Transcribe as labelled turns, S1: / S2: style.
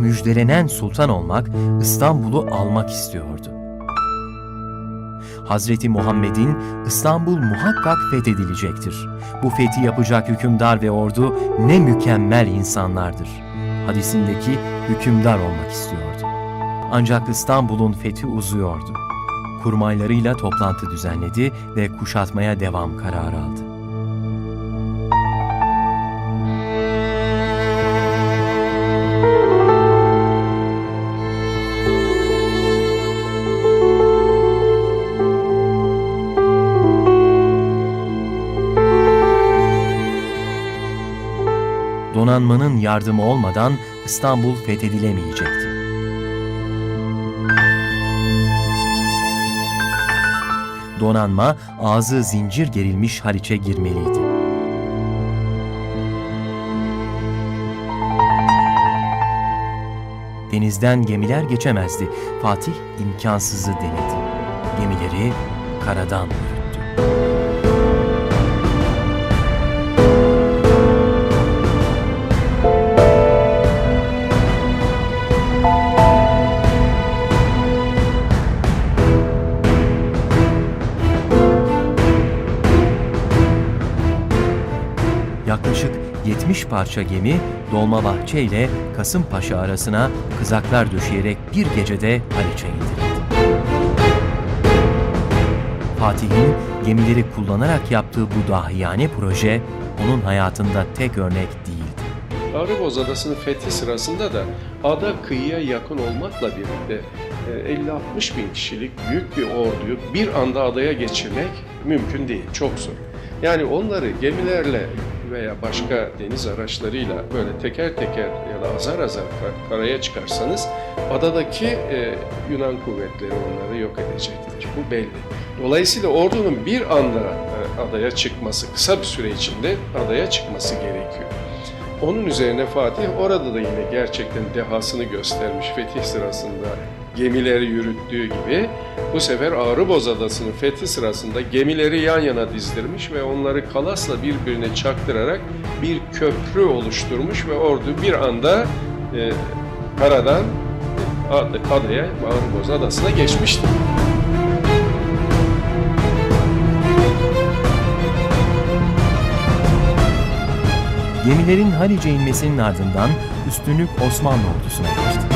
S1: müjdelenen sultan olmak, İstanbul'u almak istiyordu. Hazreti Muhammed'in İstanbul muhakkak fethedilecektir. Bu fethi yapacak hükümdar ve ordu ne mükemmel insanlardır. Hadisindeki hükümdar olmak istiyordu. Ancak İstanbul'un fethi uzuyordu. Kurmaylarıyla toplantı düzenledi ve kuşatmaya devam kararı aldı. Donanmanın yardımı olmadan İstanbul fethedilemeyecekti. Donanma ağzı zincir gerilmiş Haliç'e girmeliydi. Denizden gemiler geçemezdi. Fatih imkansızı denedi. Gemileri karadan yürüttü. Yaklaşık 70 parça gemi Dolmabahçe ile Kasımpaşa arasına kızaklar döşeyerek bir gecede Haliç'e indirildi. Fatih'in gemileri kullanarak yaptığı bu dahiyane proje onun hayatında tek örnek değildi.
S2: Arıboz Adası'nın fethi sırasında da ada kıyıya yakın olmakla birlikte e, 50-60 bin kişilik büyük bir orduyu bir anda adaya geçirmek mümkün değil, çok zor. Yani onları gemilerle veya başka deniz araçlarıyla böyle teker teker ya da azar azar kar- karaya çıkarsanız adadaki e, Yunan kuvvetleri onları yok edecektir. Bu belli. Dolayısıyla ordunun bir anda e, adaya çıkması, kısa bir süre içinde adaya çıkması gerekiyor. Onun üzerine Fatih orada da yine gerçekten dehasını göstermiş fetih sırasında gemileri yürüttüğü gibi bu sefer Ağrıboz Adası'nın fethi sırasında gemileri yan yana dizdirmiş ve onları kalasla birbirine çaktırarak bir köprü oluşturmuş ve ordu bir anda e, karadan ad- adaya Ağrıboz Adası'na geçmişti.
S1: Gemilerin Haliç'e inmesinin ardından üstünlük Osmanlı ordusuna geçti.